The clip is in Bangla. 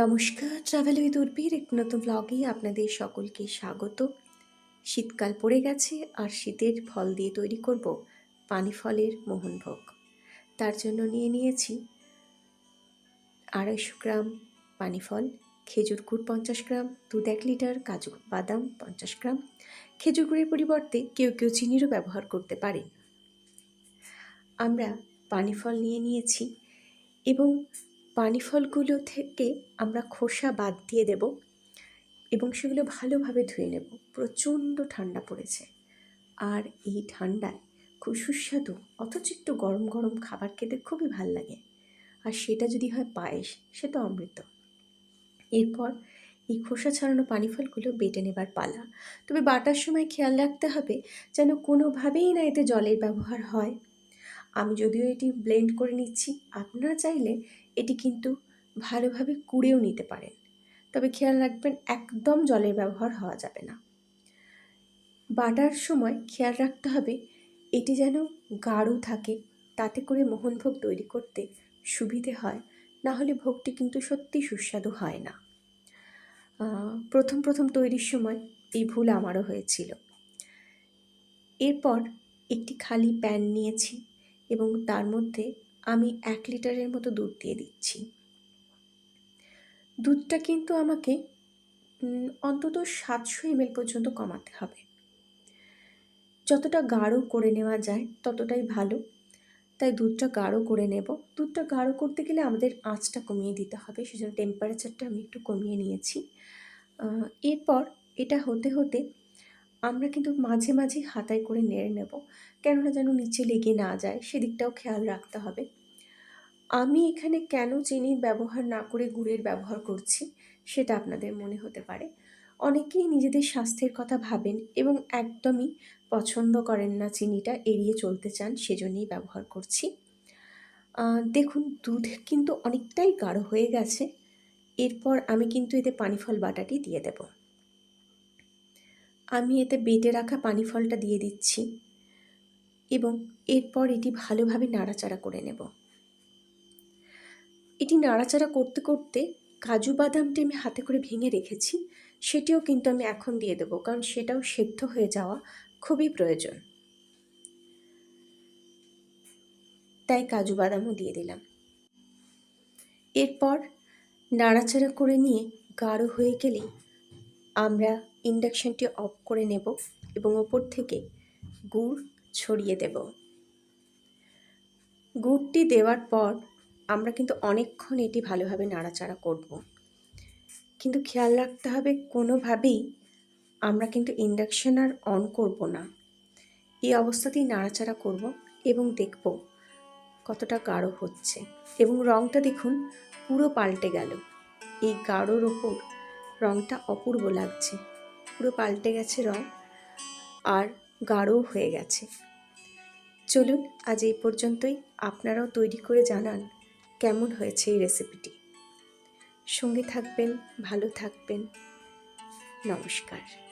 নমস্কার ট্রাভেল উইথ উর্বির এক নতুন ব্লগে আপনাদের সকলকে স্বাগত। শীতকাল পড়ে গেছে আর শীতের ফল দিয়ে তৈরি করব পানি ফলের মোহনভোগ তার জন্য নিয়ে নিয়েছি আড়াইশো গ্রাম পানি ফল, খেজুর গুড় পঞ্চাশ গ্রাম, দুধ এক লিটার, কাজু বাদাম পঞ্চাশ গ্রাম। খেজুর গুড়ের পরিবর্তে কেউ কেউ চিনিরও ব্যবহার করতে পারেন। আমরা পানি ফল নিয়ে নিয়েছি এবং পানি ফলগুলো থেকে আমরা খোসা বাদ দিয়ে দেব এবং সেগুলো ভালোভাবে ধুয়ে নেব। প্রচণ্ড ঠান্ডা পড়েছে। আর এই ঠান্ডায় খুব সুস্বাদু, অথচ একটু গরম গরম খাবার খেতে খুবই ভালো লাগে। আর সেটা যদি হয় পায়েস, সে তো অমৃত। এরপর এই খোসা ছাড়ানো পানি ফলগুলো বেটে নেবার পালা। তবে বাটার সময় খেয়াল রাখতে হবে যেন কোনোভাবেই না এতে জলের ব্যবহার হয়। আমি যদিও এটি ব্লেন্ড করে নিচ্ছি, আপনারা চাইলে এটি কিন্তু ভালোভাবে কুড়েও নিতে পারেন। তবে খেয়াল রাখবেন, একদম জলের ব্যবহার হওয়া যাবে না। বাটার সময় খেয়াল রাখতে হবে, এটি যেন গাঢ় থাকে, তাতে করে মোহনভোগ তৈরি করতে সুবিধে হয় না হলে ভোগটি কিন্তু সত্যি সুস্বাদু হয় না। প্রথম প্রথম তৈরির সময় এই ভুল আমারও হয়েছিল। এরপর একটি খালি প্যান নিয়েছি এবং তার মধ্যে আমি এক লিটারের মতো দুধ দিয়ে দিচ্ছি। দুধটা কিন্তু আমাকে অন্তত সাতশো এমএল পর্যন্ত কমাতে হবে। যতটা গাঢ় করে নেওয়া যায় ততটাই ভালো। তাই দুধটা গাঢ় করে নেব। দুধটা গাঢ় করতে গেলে আমাদের আঁচটা কমিয়ে দিতে হবে, সেজন্য টেম্পারেচারটা আমি একটু কমিয়ে নিয়েছি। এরপর এটা হতে হতে আমরা কিন্তু মাঝে মাঝে হাতায় করে নেড়ে নেব। কেননা যেন নিচে লেগে না যায়, সেদিকটাও খেয়াল রাখতে হবে। আমি এখানে কেন চিনির ব্যবহার না করে গুড়ের ব্যবহার করছি, সেটা আপনাদের মনে হতে পারে। অনেকেই নিজেদের স্বাস্থ্যের কথা ভাবেন এবং একদমই পছন্দ করেন না চিনিটা এড়িয়ে চলতে চান, সেজন্যই ব্যবহার করছি। দেখুন, দুধ কিন্তু অনেকটাই গাঢ় হয়ে গেছে। এরপর আমি কিন্তু এতে পানিফল বাটাটি দিয়ে দেব। আমি এতে বেটে রাখা পানি ফলটা দিয়ে দিচ্ছি এবং এরপর এটি ভালোভাবে নাড়াচাড়া করে নেব। এটি নাড়াচাড়া করতে করতে কাজু বাদামটি আমি হাতে করে ভেঙে রেখেছি, সেটিও কিন্তু আমি এখন দিয়ে দেবো কারণ সেটাও সেদ্ধ হয়ে যাওয়া খুবই প্রয়োজন। তাই কাজু বাদামও দিয়ে দিলাম। এরপর নাড়াচাড়া করে নিয়ে গাঢ় হয়ে গেলেই আমরা ইন্ডাকশানটি অফ করে নেব এবং ওপর থেকে গুড় ছড়িয়ে দেব। গুড়টি দেওয়ার পর আমরা কিন্তু অনেকক্ষণ এটি ভালোভাবে নাড়াচাড়া করব। কিন্তু খেয়াল রাখতে হবে, কোনোভাবেই আমরা কিন্তু ইন্ডাকশান আর অন করব না। এই অবস্থাতেই নাড়াচাড়া করব এবং দেখব কতটা গাঢ় হচ্ছে। এবং রঙটা দেখুন, পুরো পাল্টে গেল। এই গাঢ়র ওপর রঙটা অপূর্ব লাগছে। পুরো পাল্টে গেছে রং আর গাঢ়ও হয়ে গেছে। চলুন, আজ এই পর্যন্তই। আপনারাও তৈরি করে জানান কেমন হয়েছে এই রেসিপিটি সঙ্গে থাকবেন, ভালো থাকবেন। নমস্কার।